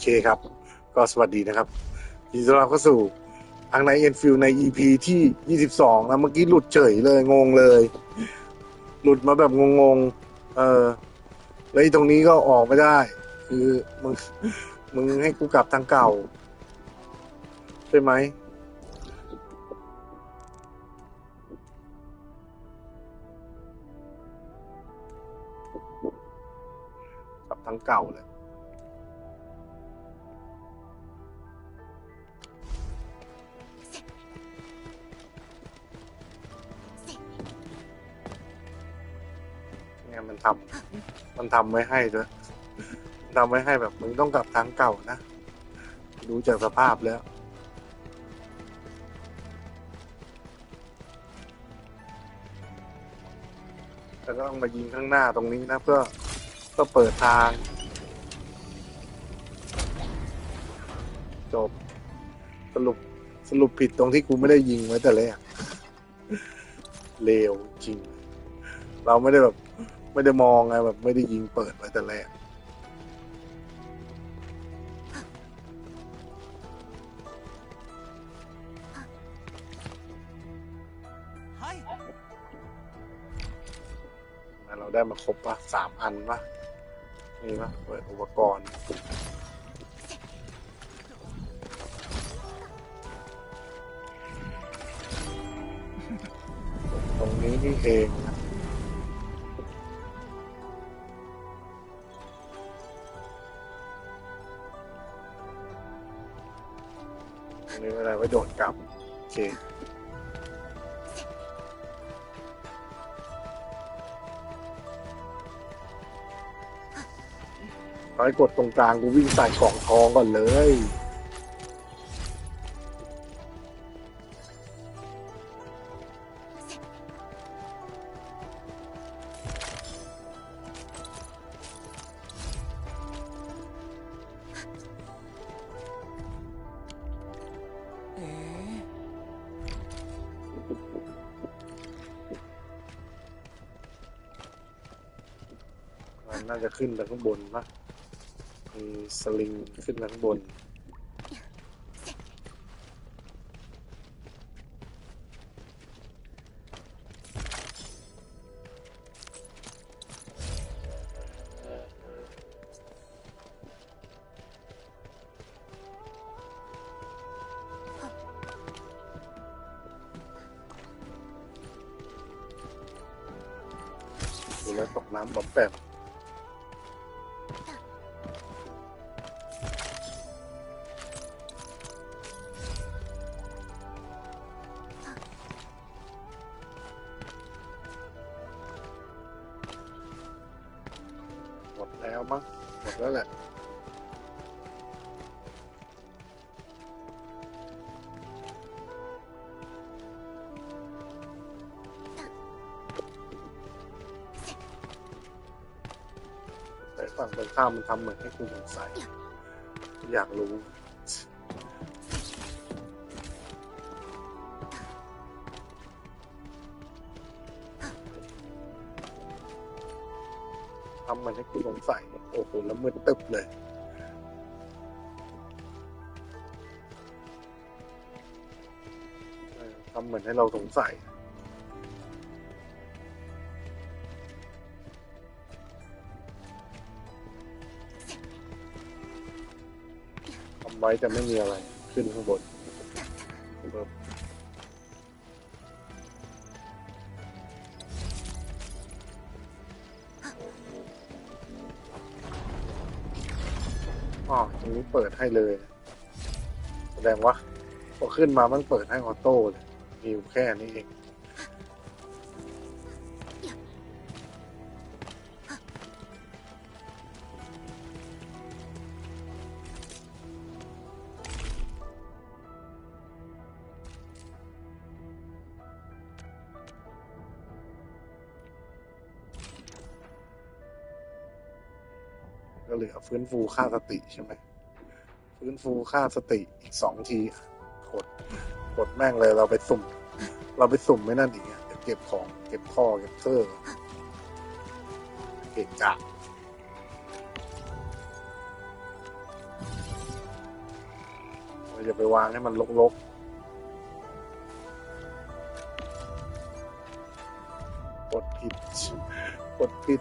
เคครับ ก็สวัสดีนะครับยินดีต้อนรับเข้าสู่ทางในเอ็นฟิลใน EP ที่ 22 นะเมื่อกี้หลุดเฉยเลยงงเลย หลุดมาแบบงงๆ เออแล้วตรงนี้ก็ออกไม่ได้ คือมึงมึงให้กูกลับทางเก่า ใช่ไหมกลับทางเก่าเลย มันทำไว้ให้ด้วยทำไว้ให้แบบมึงต้องกลับทางเก่านะ ดูจากสภาพแล้ว แต่ก็ต้องมายิงข้างหน้าตรงนี้นะเพื่อเพื่อเปิดทาง จบ สรุปสรุปผิดตรงที่กูไม่ได้ยิงไว้แต่แรกเลวจริง เราไม่ได้แบบ ไม่ได้มองไงแบบไม่ได้ยิงเปิดไว้แต่แรกเฮ้ยเราได้มาครบปะสามอันปะนี่ปะเปิดอุปกรณ์ตรงนี้นี่เอง โดดกลับ โอเคไปกดตรงกลางกูวิ่งใส่กล่องทองก่อนเลย น่าจะขึ้นไปข้างบนปะมีสลิงขึ้นไปข้างบนดูแล้วตกน้ำบอมแปม ฝั่งตรงข้ามมันทำเหมือนให้กูสงสัย อยากรู้ทำมันให้กูสงสัยโอ้โหแล้วมืดตึบเลยทำเหมือนให้เราสงสัย ว้แต่ไม่มีอะไรขึ้นข้างบนอ๋อตรงนี้เปิดให้เลย แสดงว่าพอขึ้นมามันเปิดให้ออโต้เลยมีอยู่แค่นี้เอง ก็เหลือฟื้นฟูค่าสติใช่ไหมฟื้นฟูค่าสติอีกสองทีกดกดแม่งเลยเราไปสุ่ม เราไปสุ่มไม่นั่นอีกเดี๋ยเก็บของ เก็บข้อเก็บเครื่อเก็บกะอย่าไปวางให้มันลกๆกดผิดกดผิด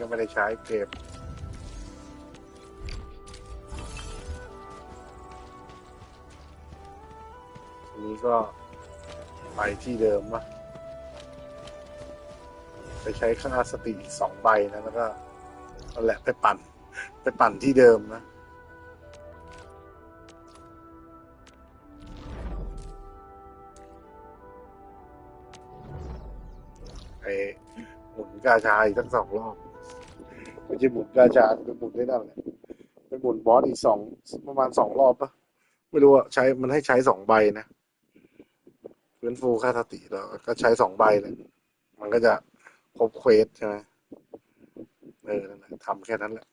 ก็ไม่ได้ใช้เก็บทีนี้ก็ไปที่เดิมวะไปใช้ค่าสติอีกสองใบนะแล้วก็นั่นแหละไปปั่น ไปปั่นที่เดิมนะไอหมุนกาชาอีกทั้งสองรอบ ไม่ใช่หมุนกาชาไปหมุนได้นั่นแหละไปหมุนบอสอีกสองประมาณสองรอบปะไม่รู้ว่าใช้มันให้ใช้สองใบนะฟื้นฟูค่าสติแล้วก็ใช้สองใบเลยมันก็จะครบเควสใช่ไหมเออนั่นทำแค่นั้นแหละ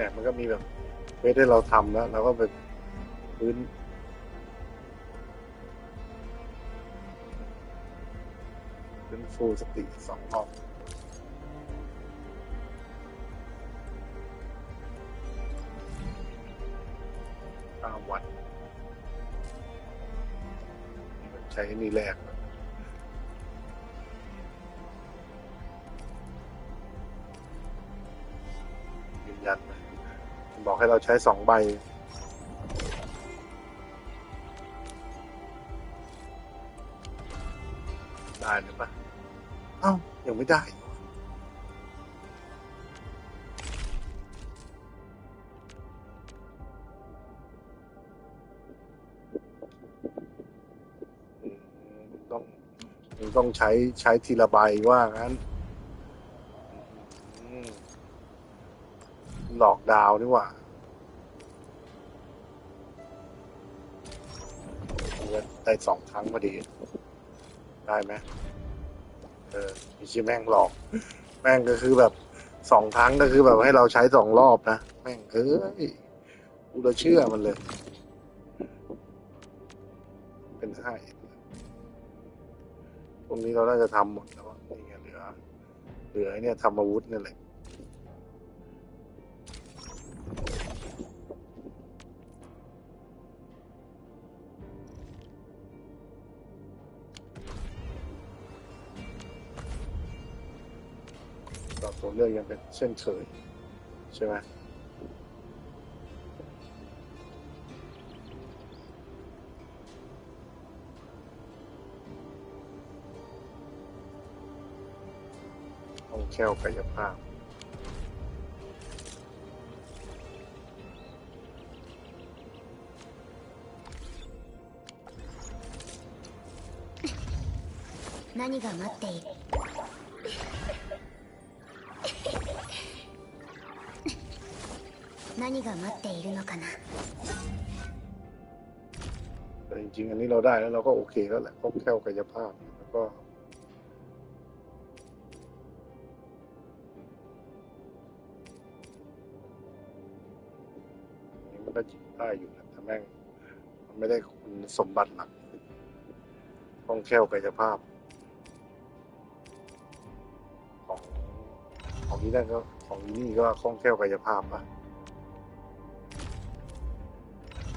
แหละมันก็มีแบบเควสให้เราทำแล้วเราก็ไปพื้นพื้นฟูสติสองรอบตามวัน ใช้นี่แรก ให้เราใช้สองใบ ได้หรือปะเอ้า ยังไม่ได้ต้องต้องใช้ใช้ทีละใบว่างั้นหลอกดาวนี่หว่า ได้สองครั้งพอดี ได้ไหมเออมีชื่อแม่งหลอก แม่งก็คือแบบสองครั้งก็คือแบบให้เราใช้สองรอบนะ แม่งเอ้ยกูเราเชื่อมันเลย เป็นให้ตรงนี้เราน่าจะทำหมดแล้วนี่ไงเหลือ เหลือเนี่ยทำอาวุธนี่แหละ ตอบตัวเลือกยังเป็นเช่นเคยใช่ไหมต้องแค่วกายภาพ 何が待っている 何が待っているのかなแต่จริงๆอันนี้เราได้แล้วเราก็โอเคแล้วแหละคล่องแค่วกายภาพแล้วก็ นี่มันก็ได้อยู่นะแต่แม่งมันไม่ได้คุณสมบัติหลักคล่องแค่วกายภาพ ของของนี้ได้ก็ของนี้ก็คล่องแค่วกายภาพปะ่ะ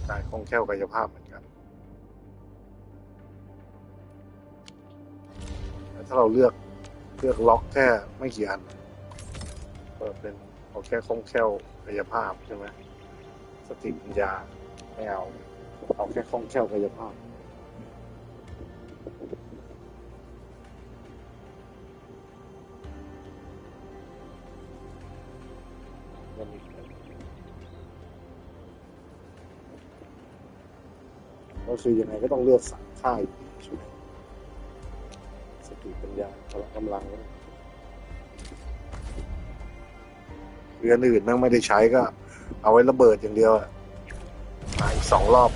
การคล่องแคล่วกายภาพเหมือนกันถ้าเราเลือกเลือกล็อกแค่ไม่กี่อันเปิดเป็นเอาแค่คล่องแคล่วกายภาพใช่ไหมสติปัญญาไม่เอาเอาแค่คล่องแคล่วกายภาพ ก็คือยังไงก็ต้องเลือกสามค่ายอยู่ดีใช่ไหมสติปัญญาพละกำลังเรืออื่นแม่งไม่ได้ใช้ก็ เอาไว้ระเบิดอย่างเดียวอะอีกสองรอบ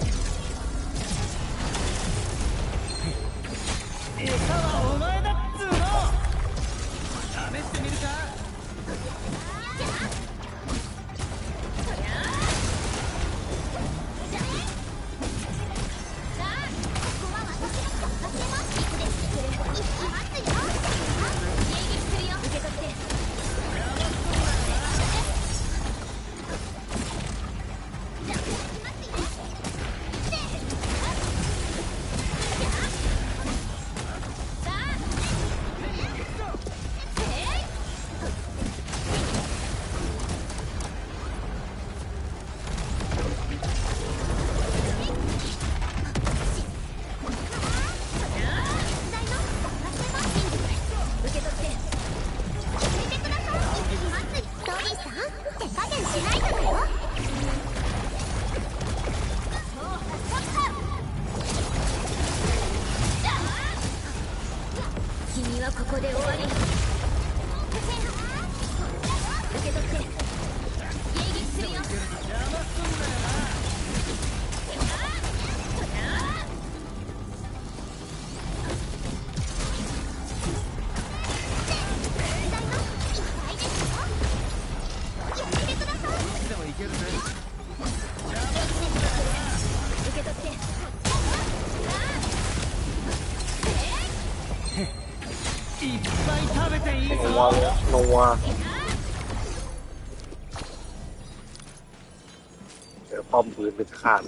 เป็นขาด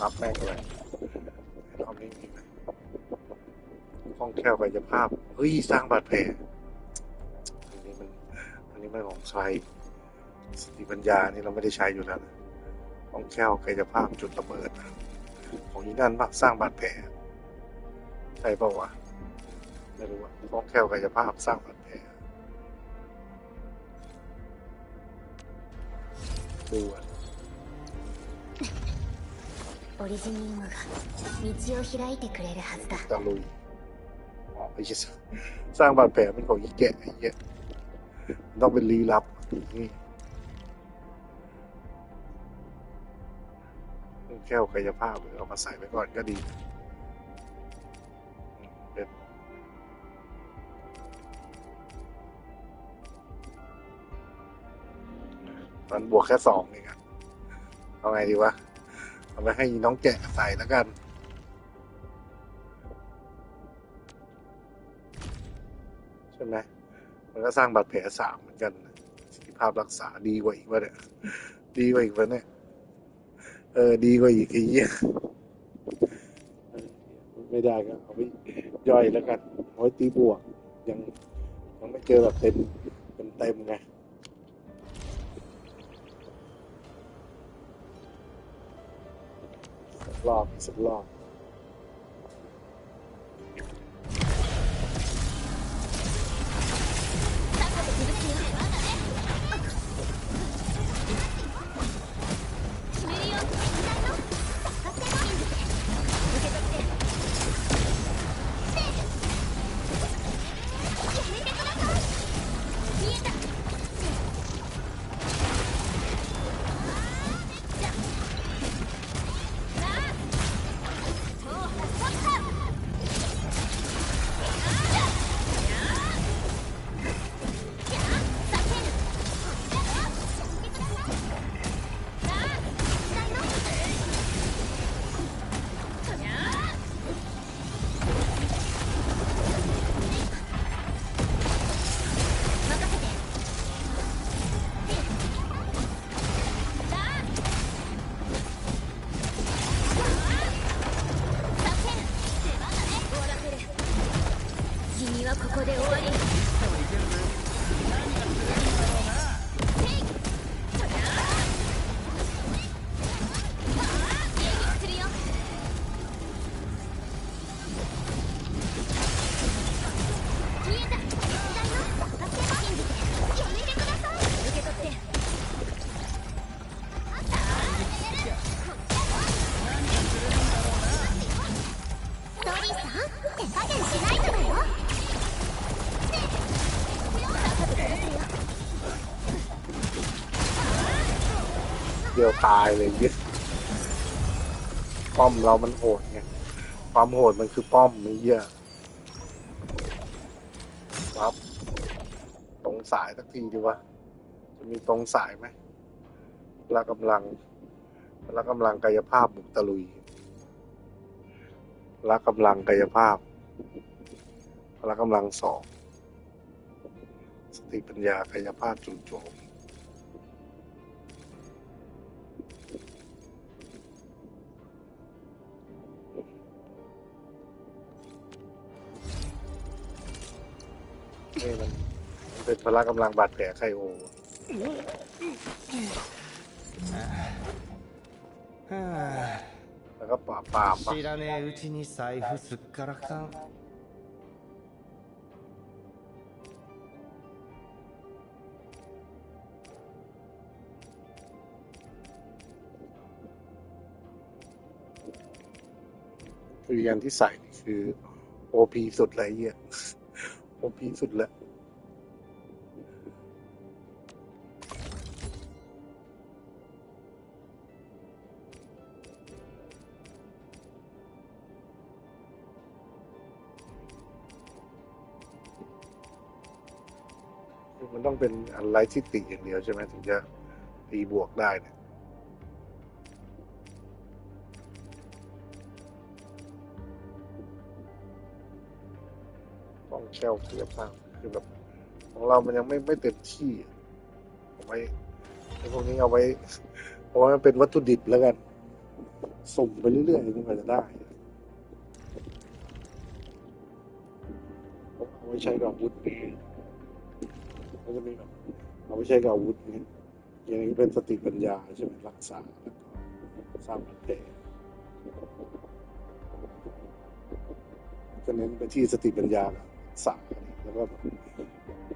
รับแม่งเลยรอบนี้มีหมคล่องแคล่วกายภาพ เฮ้ย สร้างบาดแผลอันนี้มัน อันนี้มันของใช้สติปัญญานี่เราไม่ได้ใช้อยู่แล้วนะคล่องแคล่วกายภาพจุดระเบิด ของนี้นั่นปะสร้างบาดแผลใช่เปล่าวะไม่รู้ว่าคล่องแคล่วกายภาพสร้างบาดแผล ดูอ่ะ オリジニウムが道を開いてくれるはずだ ตะลุยอ๋อไม่ใช่สร้างบาดแผลเป็นของยี่แกะไอ้เหี้ยต้องเป็นลี้ลับนี่คล่องแคล่วกายภาพเอามาใส่ไว้ก่อนก็ดี มันบวกแค่สองเองอะเอาไงดีวะ เอาไปให้น้องแกะใส่แล้วกัน ใช่ไหมมันก็สร้างบาดแผลสามเหมือนกันประสิทธิภาพรักษาดีกว่าอีกวะเนี่ย ดีกว่าอีกวะเนี่ย เออ ดีกว่าอีกไอ้เหี้ยออไม่ได้ก็เอาไปย่อยแล้วกันเอาไว้ตีบวกยังยังไม่เจอแบบเต็มเต็มเต็มไง สั で終わり เลยเหี้ยป้อมเรามันโหดไงความโหดมันคือป้อมนี่เหี้ยครับตรงสายสักทีดีวะจะมีตรงสายไหมพละกำลังพละกำลังกายภาพบุกตะลุยพละกำลังกายภาพพละกำลังสองสติปัญญากายภาพจู่โจม นี่มันมันเป็นพละกำลังบาดแผลไคโอ แล้วก็ปราบปรามปะ 知らねえうちに財布すっからかん คือยันที่ใส่นี่คือโอพีสุดเลยไอ้เหี้ย โอพีสุดแล้วมันต้องเป็นอันไร้ที่ติอย่างเดียวใช่ไหมถึงจะตีบวกได้เนี่ย แคล้วคุณภาพคือแบบของเรามันยังไม่ไม่เต็มที่เอาไว้ไอ้พวกนี้เอาไว้เอาไว้เป็นวัตถุดิบแล้วกันสุ่มไปเรื่อยๆนี่มันจะได้เอาไว้ใช้กับอาวุธนี้ก็จะมีแบบเอาไว้ใช้กับอาวุธนี้อย่างนี้เป็นสติปัญญาใช่ไหมรักษาสร้างบาดแผลก็เน้นไปที่สติปัญญากับรัก ษาแล้วก็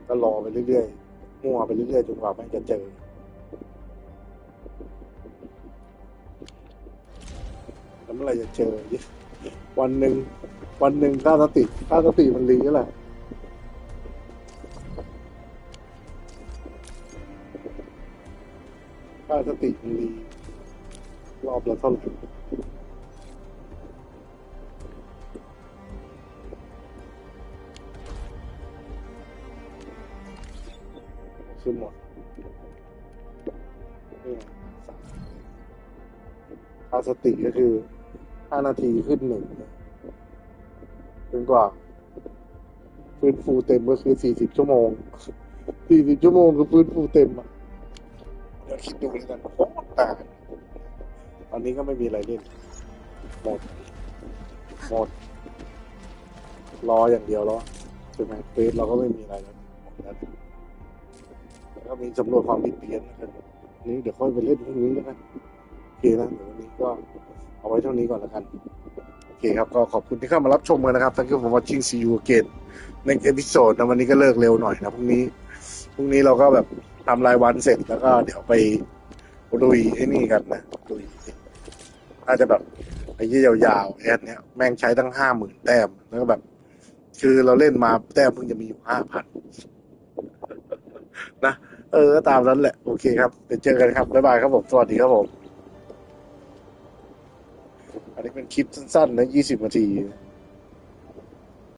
ก็รอไปเรื่อยๆมั่วไปเรื่อยๆจนกว่าม่งจะเจอ แล้วเมื่อไรจะเจอ วันหนึ่งวันหนึ่งค่าสติค่าสติมันรีก็แหละค่าสติมันรีรอบละเท่าไหร่ คือหมดนี่สามคาสติก็คือห้านาทีขึ้นหนึ่งจนกว่าฟื้นฟูเต็มก็คือสี่สิบชั่วโมงสี่สิบชั่วโมงคือฟื้นฟูเต็มอะเดี๋ยวคิดดูแล้วกันโคตรตางตอนนี้ก็ไม่มีอะไรเล่นหมดหมด รออย่างเดียวแล้วใช่ไหมเฟสเราก็ไม่มีอะไรแล้วหมดแล้ว แล้วก็มีสำรวจความผิดเพี้ยนนะครับนี่เดี๋ยวค่อยไปเล่นพรุ่งนี้แล้วกันโอเคนะเดี๋ยววันนี้ก็เอาไว้เท่านี้ก่อนล้วกันโอเคครับก็ขอบคุณที่เข้ามารับชมกันนะครับ Thank you for watching see you again next episode นะวันนี้ก็เลิกเร็วหน่อยนะพรุ่งนี้พรุ่งนี้เราก็แบบทำรายวันเสร็จแล้วก็เดี๋ยวไปดุยไอ้นี่กันนะดุยอาจจะแบบไปยี่ยาวๆแอดเนี้ยแม่งใช้ตั้งห้าหมื่นแต้มแล้วก็แบบ คือเราเล่นมาแต้มเพิ่งจะมีอยู่ห้าพันนะ เออก็ตามนั้นแหละ โอเคครับเดี๋ยวเจอกันครับบ๊ายบายครับผมสวัสดีครับผม อันนี้เป็นคลิปสั้นๆนะยี่สิบนาที